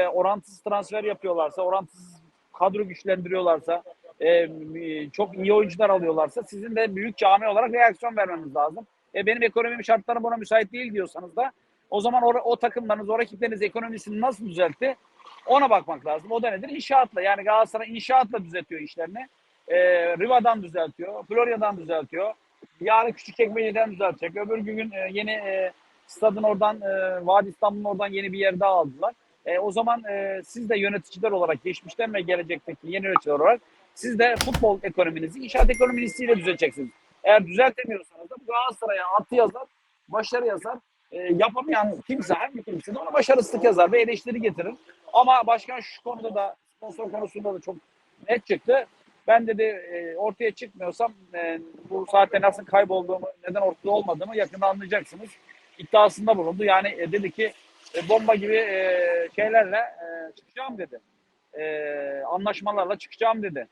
e, orantısız transfer yapıyorlarsa, orantısız kadro güçlendiriyorlarsa, e, çok iyi oyuncular alıyorlarsa sizin de büyük cami olarak reaksiyon vermeniz lazım. E, benim ekonomim şartları buna müsait değil diyorsanız da o zaman o, o takımlarınız, o rakipleriniz ekonomisini nasıl düzeltti? Ona bakmak lazım. O da nedir? İnşaatla. Yani Galatasaray inşaatla düzeltiyor işlerini. E, Riva'dan düzeltiyor. Florya'dan düzeltiyor. Yarın Küçükçekmece'den düzeltecek. Öbür gün e, yeni e, stadın oradan, e, Vadi İstanbul'un oradan yeni bir yer daha aldılar. E, o zaman e, siz de yöneticiler olarak, geçmişten ve gelecekteki yeni yöneticiler olarak siz de futbol ekonominizi, inşaat ekonomisiyle düzelteceksiniz. Eğer düzeltemiyorsanız da Galatasaray'a artı yazar, başarı yazar. E, yapamayan kimse, hangi kimse de ona başarısızlık yazar ve eleştiri getirir. Ama başkan şu konuda da, sponsor konusunda da çok net çıktı. Ben dedi e, ortaya çıkmıyorsam e, bu saatte nasıl kaybolduğumu, neden ortada olmadığımı yakında anlayacaksınız. İddiasında bulundu. Yani e, dedi ki e, bomba gibi e, şeylerle e, çıkacağım dedi. E, anlaşmalarla çıkacağım dedi.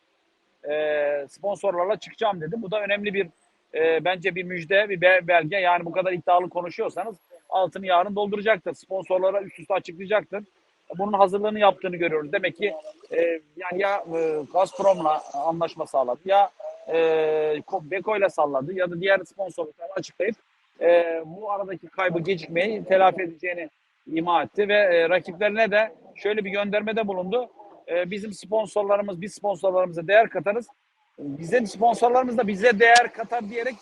E, sponsorlarla çıkacağım dedi. Bu da önemli bir e, bence bir müjde, bir be- belge. Yani bu kadar iddialı konuşuyorsanız altını yarın dolduracaktır. Sponsorlara üst üste açıklayacaktır. Bunun hazırlığını yaptığını görüyoruz. Demek ki e, yani ya e, Gazprom'la anlaşma sağladı ya e, Beko'yla salladı ya da diğer sponsorluklarla açıklayıp e, bu aradaki kaybı gecikmeyi telafi edeceğini ima etti ve e, rakiplerine de şöyle bir göndermede bulundu. E, bizim sponsorlarımız, biz sponsorlarımıza değer katarız. Bizim sponsorlarımız da bize değer katar diyerek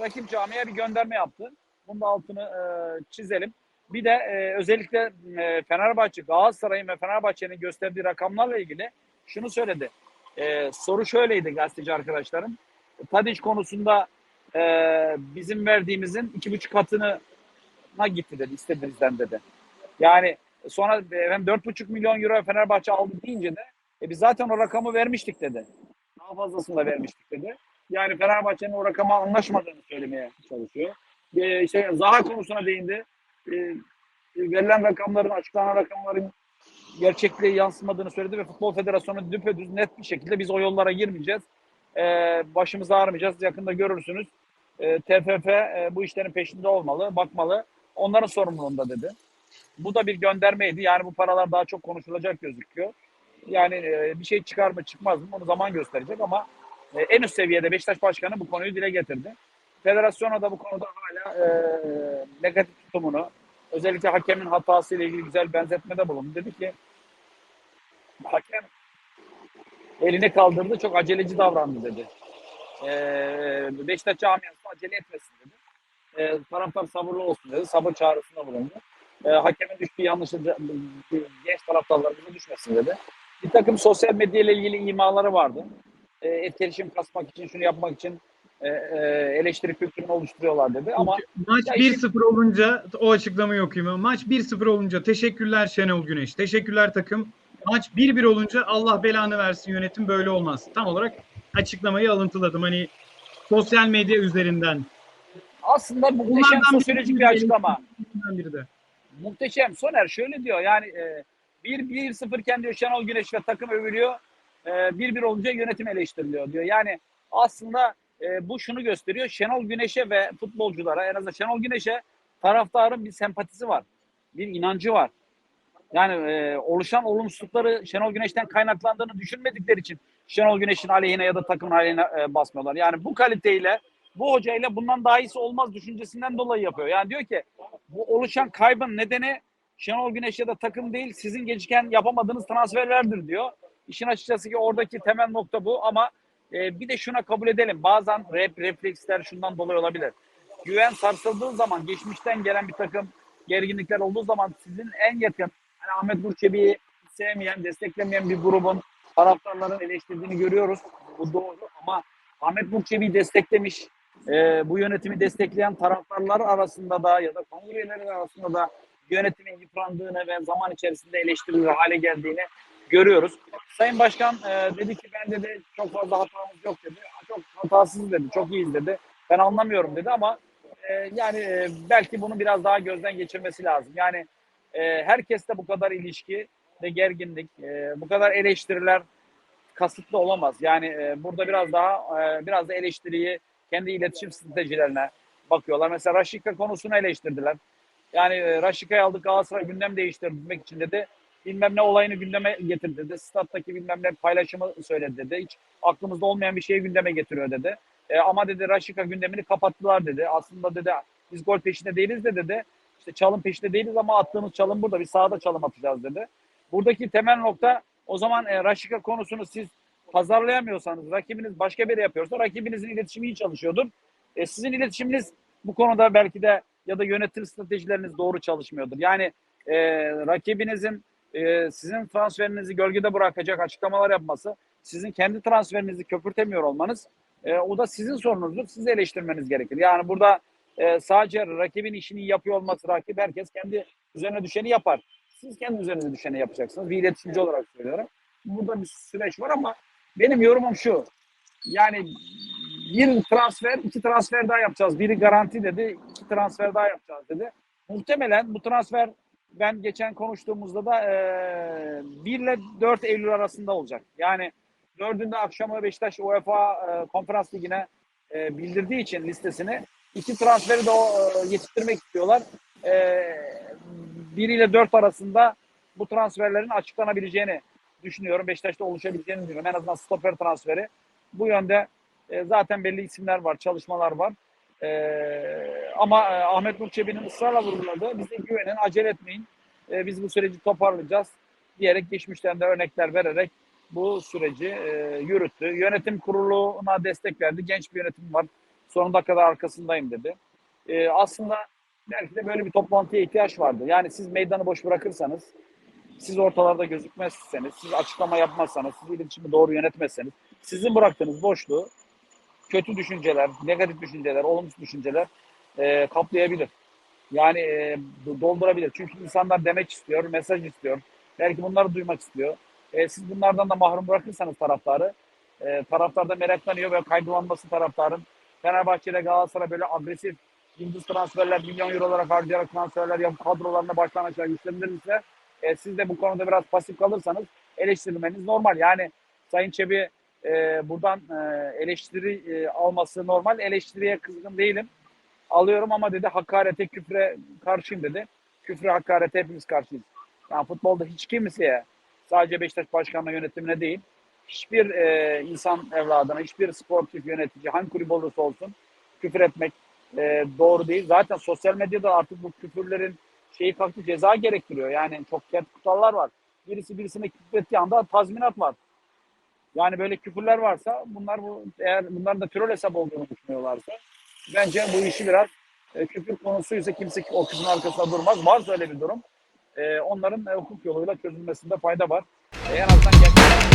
rakip camiye bir gönderme yaptı. Bunun da altını e, çizelim. Bir de e, özellikle e, Fenerbahçe, Galatasaray'ın ve Fenerbahçe'nin gösterdiği rakamlarla ilgili şunu söyledi. E, soru şöyleydi gazeteci arkadaşlarım. Tadiç konusunda e, bizim verdiğimizin iki buçuk katına gitti dedi, istedi bizden dedi. Yani sonra dört buçuk milyon euro Fenerbahçe aldı deyince de e, biz zaten o rakamı vermiştik dedi. Daha fazlasını da vermiştik dedi. Yani Fenerbahçe'nin o rakama anlaşmadığını söylemeye çalışıyor. E, işte Zaha konusuna değindi. E, verilen rakamların, açıklanan rakamların gerçekliğe yansımadığını söyledi ve Futbol Federasyonu düpedüz net bir şekilde biz o yollara girmeyeceğiz. E, başımız ağrımayacağız. Yakında görürsünüz. E, TFF e, bu işlerin peşinde olmalı, bakmalı. Onların sorumluluğunda dedi. Bu da bir göndermeydi. Yani bu paralar daha çok konuşulacak gözüküyor. Yani e, bir şey çıkar mı çıkmaz mı onu zaman gösterecek ama e, en üst seviyede Beşiktaş Başkanı bu konuyu dile getirdi. Federasyona da bu konuda hala e, negatif tutumunu özellikle hakemin hatası ile ilgili güzel benzetmede bulundu. Dedi ki hakem elini kaldırdı çok aceleci davrandı dedi. E, Beşiktaş camiası acele etmesin dedi. E, taraftar sabırlı olsun dedi. Sabır çağrısında bulundu. E, hakemin düştüğü yanlışlıca genç taraftarlarımıza düşmesin dedi. Bir takım sosyal medya ile ilgili imaları vardı. E, etkileşim kasmak için, şunu yapmak için e, e, eleştiri kültürünü oluşturuyorlar dedi. Ama Maç Ya 1-0 olunca o açıklamayı okuyayım. Maç 1-0 olunca teşekkürler Şenol Güneş. Teşekkürler takım. Maç 1-1 olunca Allah belanı versin yönetim böyle olmaz. Tam olarak açıklamayı alıntıladım. Hani sosyal medya üzerinden. aslında muhteşem Bunlardan sosyolojik bir açıklama. Biri de. Muhteşem. Soner şöyle diyor yani e, 1-1-0 iken diyor Şenol Güneş ve takım övülüyor. E, 1-1 olunca yönetim eleştiriliyor diyor. Yani aslında e, bu şunu gösteriyor. Şenol Güneş'e ve futbolculara en azından Şenol Güneş'e taraftarın bir sempatisi var. Bir inancı var. Yani e, oluşan olumsuzlukları Şenol Güneş'ten kaynaklandığını düşünmedikleri için Şenol Güneş'in aleyhine ya da takımın aleyhine e, basmıyorlar. Yani bu kaliteyle bu hocayla bundan daha iyisi olmaz düşüncesinden dolayı yapıyor. Yani diyor ki bu oluşan kaybın nedeni Şenol Güneş ya da takım değil sizin geciken yapamadığınız transferlerdir diyor. İşin açıkçası ki oradaki temel nokta bu ama e, bir de şuna kabul edelim. Bazen rep, refleksler şundan dolayı olabilir. Güven sarsıldığı zaman geçmişten gelen bir takım gerginlikler olduğu zaman sizin en yakın hani Ahmet Burçebi'yi sevmeyen, desteklemeyen bir grubun taraftarların eleştirdiğini görüyoruz. Bu doğru ama Ahmet Burçebi'yi desteklemiş, e, bu yönetimi destekleyen taraftarlar arasında da ya da kongre üyeleri arasında da yönetimin yıprandığını ve zaman içerisinde eleştirilir hale geldiğini görüyoruz. Sayın Başkan e, dedi ki ben dedi çok fazla hatamız yok dedi. Çok hatasız dedi, çok iyiyiz dedi. Ben anlamıyorum dedi ama e, yani e, belki bunu biraz daha gözden geçirmesi lazım. Yani e, herkeste bu kadar ilişki ve gerginlik, e, bu kadar eleştiriler kasıtlı olamaz. Yani e, burada biraz daha e, biraz da eleştiriyi kendi iletişim stratejilerine bakıyorlar. Mesela Raşika konusunu eleştirdiler. Yani e, Raşika'yı aldık Galatasaray gündem değiştirmek için dedi. bilmem ne olayını gündeme getirdi dedi. Stat'taki bilmem ne paylaşımı söyledi dedi. Hiç aklımızda olmayan bir şeyi gündeme getiriyor dedi. E, ama dedi Raşika gündemini kapattılar dedi. Aslında dedi biz gol peşinde değiliz de dedi. İşte çalım peşinde değiliz ama attığımız çalım burada. Biz sahada çalım atacağız dedi. Buradaki temel nokta o zaman e, Raşika konusunu siz pazarlayamıyorsanız, rakibiniz başka biri yapıyorsa rakibinizin iletişimi iyi çalışıyordur. E, sizin iletişiminiz bu konuda belki de ya da yönetim stratejileriniz doğru çalışmıyordur. Yani e, rakibinizin e, sizin transferinizi gölgede bırakacak açıklamalar yapması, sizin kendi transferinizi köpürtemiyor olmanız e, o da sizin sorununuzdur. Sizi eleştirmeniz gerekir. Yani burada e, sadece rakibin işini yapıyor olması rakip herkes kendi üzerine düşeni yapar. Siz kendi üzerinize düşeni yapacaksınız. Bir iletişimci olarak söylüyorum. Burada bir süreç var ama benim yorumum şu. Yani bir transfer, iki transfer daha yapacağız. Biri garanti dedi, iki transfer daha yapacağız dedi. Muhtemelen bu transfer ben geçen konuştuğumuzda da e, 1 ile 4 Eylül arasında olacak. Yani dördünde akşamı Beşiktaş UEFA e, Konferans Ligi'ne e, bildirdiği için listesini iki transferi de o, e, yetiştirmek istiyorlar. E, 1 ile 4 arasında bu transferlerin açıklanabileceğini düşünüyorum. Beşiktaş'ta oluşabileceğini düşünüyorum. En azından stoper transferi. Bu yönde e, zaten belli isimler var, çalışmalar var. E, ama e, Ahmet Nur Çebi'nin ısrarla vurguladığı bize güvenin, acele etmeyin. E, biz bu süreci toparlayacağız diyerek geçmişten de örnekler vererek bu süreci e, yürüttü. Yönetim kuruluna destek verdi. Genç bir yönetim var. Sonuna kadar arkasındayım dedi. E, aslında belki de böyle bir toplantıya ihtiyaç vardı. Yani siz meydanı boş bırakırsanız, siz ortalarda gözükmezseniz, siz açıklama yapmazsanız, siz iletişimi doğru yönetmezseniz, sizin bıraktığınız boşluğu kötü düşünceler, negatif düşünceler, olumsuz düşünceler e, kaplayabilir. Yani e, doldurabilir. Çünkü insanlar demek istiyor, mesaj istiyor. Belki bunları duymak istiyor. E, siz bunlardan da mahrum bırakırsanız taraftarı, e, taraftar da meraklanıyor ve kaygılanması taraftarın. Fenerbahçe ile Galatasaray böyle agresif yıldız transferler, milyon eurolara harcayarak transferler yapıp kadrolarına baştan aşağı güçlendirirse e, siz de bu konuda biraz pasif kalırsanız eleştirilmeniz normal. Yani Sayın Çebi e, buradan e, eleştiri e, alması normal. Eleştiriye kızgın değilim. Alıyorum ama dedi hakarete, küfre karşıyım dedi. Küfre, hakarete hepimiz karşıyız. Yani futbolda hiç kimseye sadece Beşiktaş Başkanlığı yönetimine değil, hiçbir e, insan evladına, hiçbir sportif yönetici, hangi kulüp olursa olsun küfür etmek e, doğru değil. Zaten sosyal medyada artık bu küfürlerin şeyi kalktı ceza gerektiriyor. Yani çok sert kurallar var. Birisi birisine küfrettiği anda tazminat var. Yani böyle küfürler varsa bunlar bu eğer bunların da troll hesap olduğunu düşünüyorlarsa bence bu işi biraz e, küfür konusuysa kimse o kızın arkasında durmaz. Varsa öyle bir durum. E, onların e, hukuk yoluyla çözülmesinde fayda var. E, en azından gerçekten